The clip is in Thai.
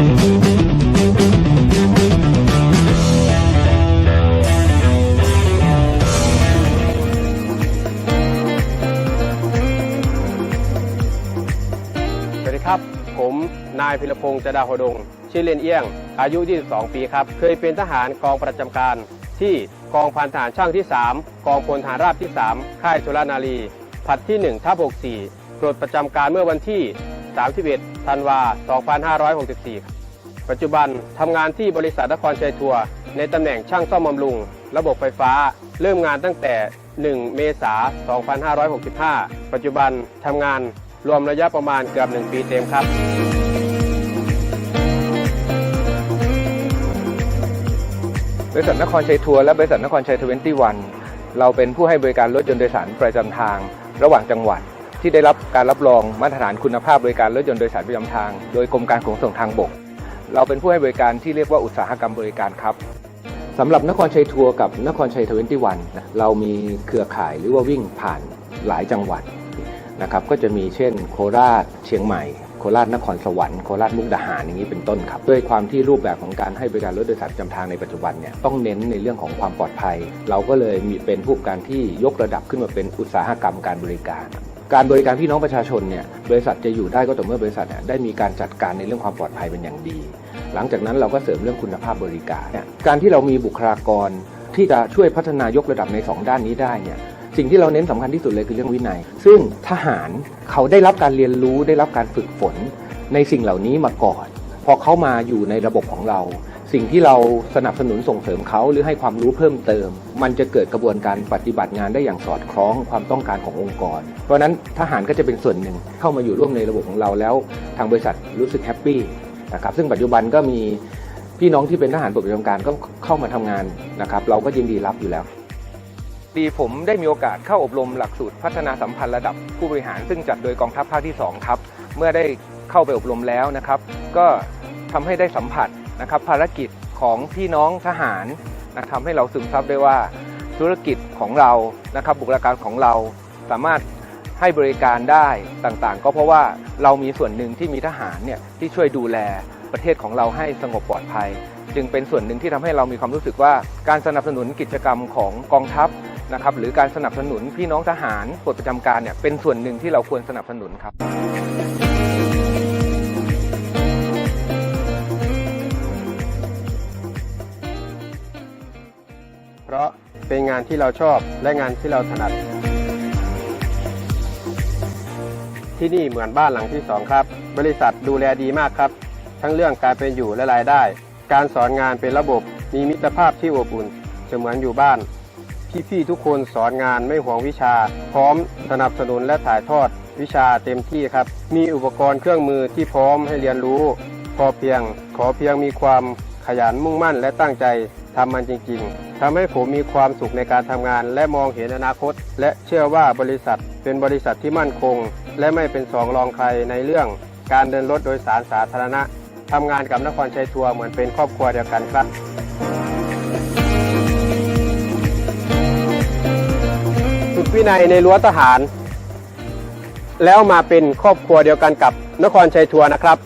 สวัสดีครับ ผมนายพิรพงษ์จดาหดง ชื่อเล่นเอี้ยง อายุ 22 ปีครับ เคยเป็นทหารกองประจำการที่กองพันทหารช่างที่ 3 กองพลทหารราบที่ 3 ค่ายสุรนารี ผัดที่ 1ทับ64ปลดประจำการเมื่อวันที่ 31ธันวา2564 ปัจจุบันทำงานที่บริษัทนครชัยทัวร์ในตำแหน่งช่างซ่อมบำรุง ระบบไฟฟ้า เริ่มงานตั้งแต่ 1 เมษายน2565 ปัจจุบันทำงานรวมระยะประมาณเกือบ 1 ปีเต็มครับ บริษัทนครชัยทัวร์และบริษัทนครชัยทเวนตี้วันเราเป็นผู้ให้บริการรถยนต์โดยสารประจำทางระหว่างจังหวัด ที่ได้รับการรับรองมาตรฐานคุณภาพบริการรถยนต์โดยสารประจำทาง โดยกรมการขนส่งทางบก เราเป็นผู้ให้บริการที่เรียกว่าอุตสาหกรรมบริการครับสำหรับนครชัยทัวร์กับนครชัยทเวนตี้วันนะเรามีเครือข่ายหรือว่าวิ่งผ่านหลายจังหวัดนะครับก็จะมีเช่น โคราชเชียงใหม่โคราชนครสวรรค์โคราชมุกดาหารอย่างนี้เป็นต้นครับด้วยความที่รูปแบบของการให้บริการรถโดยสารประจำทางในปัจจุบันเนี่ยต้องเน้นในเรื่องของความปลอดภัย เราก็เลยมีเป็นผู้การที่ยกระดับขึ้นมาเป็นอุตสาหกรรมการบริการ การบริการพี่น้องประชาชนเนี่ยบริษัทจะอยู่ได้ก็ต่อเมื่อบริษัทเนี่ยได้มีการจัดการในเรื่องความปลอดภัยเป็นอย่างดี หลังจากนั้นเราก็เสริมเรื่องคุณภาพบริการเนี่ยการที่เรามีบุคลากรที่จะช่วยพัฒนายกระดับในสองด้านนี้ได้เนี่ยสิ่งที่เราเน้นสำคัญที่สุดเลยคือเรื่องวินัย ซึ่งทหารเขาได้รับการเรียนรู้ได้รับการฝึกฝนในสิ่งเหล่านี้มาก่อน พอเขามาอยู่ในระบบของเรา สิ่งที่เราสนับสนุนส่งเสริมเขาหรือให้ความรู้เพิ่มเติม มันจะเกิดกระบวนการปฏิบัติงานได้อย่างสอดคล้องความต้องการขององค์กร เพราะนั้นทหารก็จะเป็นส่วนหนึ่งเข้ามาอยู่ร่วมในระบบของเราแล้ว ทางบริษัทรู้สึกแฮปปี้นะครับซึ่งปัจจุบันก็มีพี่น้องที่เป็นทหารปลดประจำการก็เข้ามาทำงานนะครับเราก็ยินดีรับอยู่แล้วดีผมได้มีโอกาสเข้าอบรมหลักสูตรพัฒนาสัมพันธ์ระดับผู้บริหารซึ่งจัดโดยกองทัพภาคที่2ครับเมื่อได้เข้าไปอบรมแล้วนะครับ ก็ทำให้ได้สัมผัส นะครับภารกิจของพี่น้องทหารนะทำให้เราซึมซับได้ว่าธุรกิจของเรานะครับบุคลากรของเราสามารถให้บริการได้ต่างๆ ก็เพราะว่าเรามีส่วนหนึ่งที่มีทหารเนี่ยที่ช่วยดูแลประเทศของเราให้สงบปลอดภัย จึงเป็นส่วนหนึ่งที่ทำให้เรามีความรู้สึกว่าการสนับสนุนกิจกรรมของกองทัพนะครับหรือการสนับสนุนพี่น้องทหารปลดประจำการเนี่ยเป็นส่วนหนึ่งที่เราควรสนับสนุนครับ เพราะเป็นงานที่เราชอบและงานที่เราถนัด ที่นี่เหมือนบ้านหลังที่สองครับ บริษัทดูแลดีมากครับ ทั้งเรื่องการเป็นอยู่และรายได้ การสอนงานเป็นระบบ มีมิตรภาพที่อบอุ่นเสมือนอยู่บ้าน พี่ๆทุกคนสอนงานไม่ห่วงวิชา พร้อมสนับสนุนและถ่ายทอดวิชาเต็มที่ครับ มีอุปกรณ์เครื่องมือที่พร้อมให้เรียนรู้ พอเพียง ขอเพียงมีความขยันมุ่งมั่นและตั้งใจ ทำมันจริง ๆทำให้ผมมีความสุขในการทำงาน และมองเห็นอนาคต และเชื่อว่าบริษัทเป็นบริษัทที่มั่นคง และไม่เป็นสองรองใครในเรื่อง การเดินรถโดยสารสาธารณะทำงานกับนครชัยทัวร์เหมือนเป็นครอบครัวเดียวกันครับฝึกวินัยในรั้วทหาร แล้วมาเป็นครอบครัวเดียวกันกับนครชัยทัวร์นะครับ